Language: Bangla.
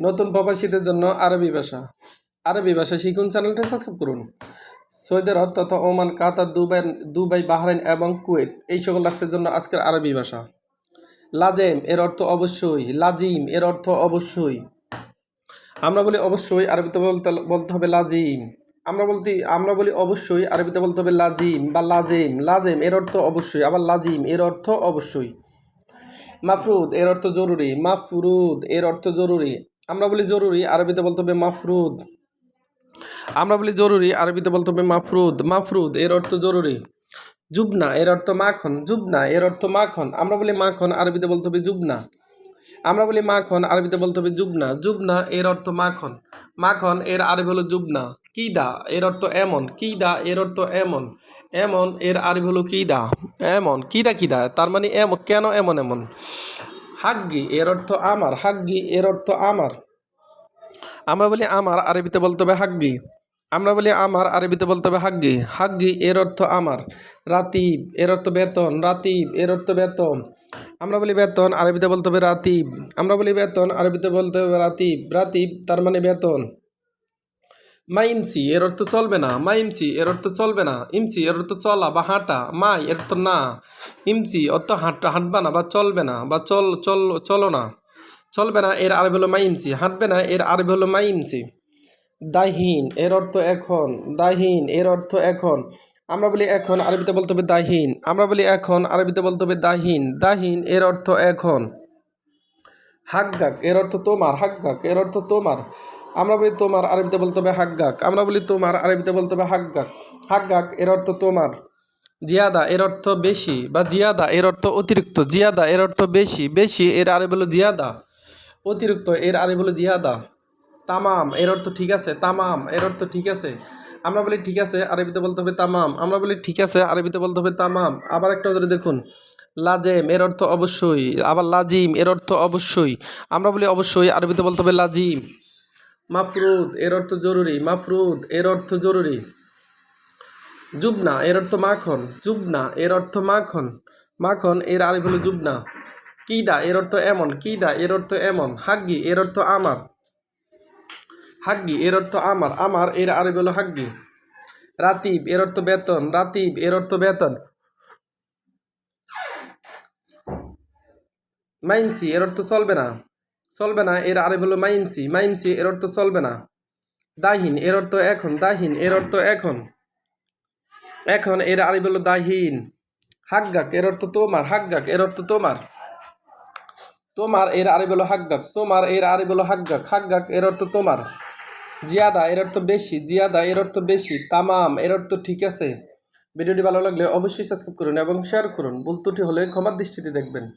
নতুন প্রবাসীদের জন্য আরবি ভাষা। আরবি ভাষা শিখুন, চ্যানেলটা সাবস্ক্রাইব করুন। সৌদি আরব তথা Oman, Qatar, Dubai Dubai, Bahrain এবং কুয়েত, এই সকল রাষ্ট্রের জন্য আজকের আরবি ভাষা। লাজেম এর অর্থ অবশ্যই, লাজিম এর অর্থ অবশ্যই। আমরা বলি অবশ্যই, আরবিতে বলতে বলতে হবে লাজিম। আমরা বলতে, আমরা বলি অবশ্যই, আরবিতে বলতে হবে লাজিম বা লাজেম। লাজেম এর অর্থ অবশ্যই, আবার লাজিম এর অর্থ অবশ্যই। মাফরুদ এর অর্থ জরুরি, মাফরুদ এর অর্থ জরুরি। আমরা বলি জরুরি, আরবিতে বলতে হবে মাফরুদ। আমরা বলি জরুরি, আরবিতে বলতে হবে মাফরুদ। মাফরুদ, এর অর্থ জরুরি। জুবনা, এর অর্থ মাখন। জুবনা, এর অর্থ মাখন। আমরা বলি মাখন, আরবিতে বলতে হবে জুবনা। আমরা বলি মাখন, আরবিতে বলতে হবে জুবনা। জুবনা, এর অর্থ মাখন। মাখন, এর আরবি হলো জুবনা। কিদা, এর অর্থ এমন। কিদা, এর অর্থ এমন। এমন, এর আরবি হলো কিদা। এমন। কিদা কিদা। তার মানে এমন কেন এমন এমন? হাগ্গি, এর অর্থ আমার, হাগ্গি, এর অর্থ আমার। আমরা বলি আমার, আরবিতে বলতে হবে হাগ্গি। আমরা বলি আমার, আরবিতে বলতে হবে হাগ্গি। হাগ্গি, এর অর্থ আমার। রাতিব, এর অর্থ বেতন। রাতিব, এর অর্থ বেতন। আমরা বলি বেতন, আরবিতে বলতে হবে রাতিব। আমরা বলি বেতন, আরবিতে বলতে হবে রাতিব। রাতিব, তার মানে বেতন। মা ইমসি এর অর্থ চলবে না। মা ইমসি এর অর্থ চলবে না। ইমসি এর অর্থ চলা বা হাঁটা। মাই এর অর্থ না। ইমসি অর্থ হাঁটা হাঁটবা না বা চলবে না বা চল চল, চলো না। চলবে না, এর আরবি হলো মা মাইমসি হাঁটবে না, এর আরবি হলো মা মাইমসি দাহিন, এর অর্থ এখন। দাহিন, এর অর্থ এখন। আমরা বলি এখন, আরবিতে বলতে হবে দাহিন। আমরা বলি এখন, আরবিতে বলতে হবে দাহিন। দাহিন, এর অর্থ এখন। হাগ্গাক, এর অর্থ তোমার। হাগ্গাক, এর অর্থ তোমার। আমরা বলি তোমার আরবিতে বলতে হবে হাগ্গাক। আমরা বলি তোমার আরবিতে বলতে হবে হাগ্গাক। হাগ্গাক এর অর্থ তোমার। জিয়াদা এর অর্থ বেশি বা জিয়াদা এর অর্থ অতিরিক্ত। জিয়াদা এর অর্থ বেশি। বেশি এর আরবি হলো জিয়াদা। অতিরিক্ত এর আরবি হলো জিয়াদা। তামাম এর অর্থ ঠিক আছে। তামাম এর অর্থ ঠিক আছে। আমরা বলি ঠিক আছে আরবিতে বলতে হবে তামাম। আমরা বলি ঠিক আছে আরবিতে বলতে হবে তামাম। আবার একটা ধরে দেখুন। লাজেম এর অর্থ অবশ্যই। আবার লাজিম এর অর্থ অবশ্যই। আমরা বলি অবশ্যই আরবিতে বলতে হবে লাজিম। মাফরুদ এর অর্থ জরুরি মাফরুদ এর অর্থ জরুরি জুবনা এর অর্থ মাখন জুবনা এর অর্থ মাখন মাখন এর আরবি হলো জুবনা কিদা এর অর্থ এমন কিদা এর অর্থ এমন হাগ্গি এর অর্থ আমার হাগ্গি এর অর্থ আমার আমার এর আরবি হলো হাগ্গি রাতিব এর অর্থ বেতন রাতিব এর অর্থ বেতন মাইমসি এর অর্থ চলবে না চলবে না, এর আরবি হলো মাইমসি মাইমসি এর অর্থ চলবে না। দাহিন, এর অর্থ এখন। দাহিন, এর অর্থ এখন। এখন, এর আরবি হলো দাহিন। হাগ্গাক এর অর্থ তোমার। হাগ্গাক এর অর্থ তোমার। তোমার, এর আরবি হলো হাগ্গাক তোমার, এর আরবি হলো হাগ্গাক হাগ্গাক এর অর্থ তোমার। জিয়াদা, এর অর্থ বেশি। জিয়াদা, এর অর্থ বেশি। তামাম, এর অর্থ ঠিক আছে। ভিডিওটি ভালো লাগলে অবশ্যই সাবস্ক্রাইব করুন এবং শেয়ার করুন। ভুল ত্রুটি হলে ক্ষমার দৃষ্টিতে দেখবেন।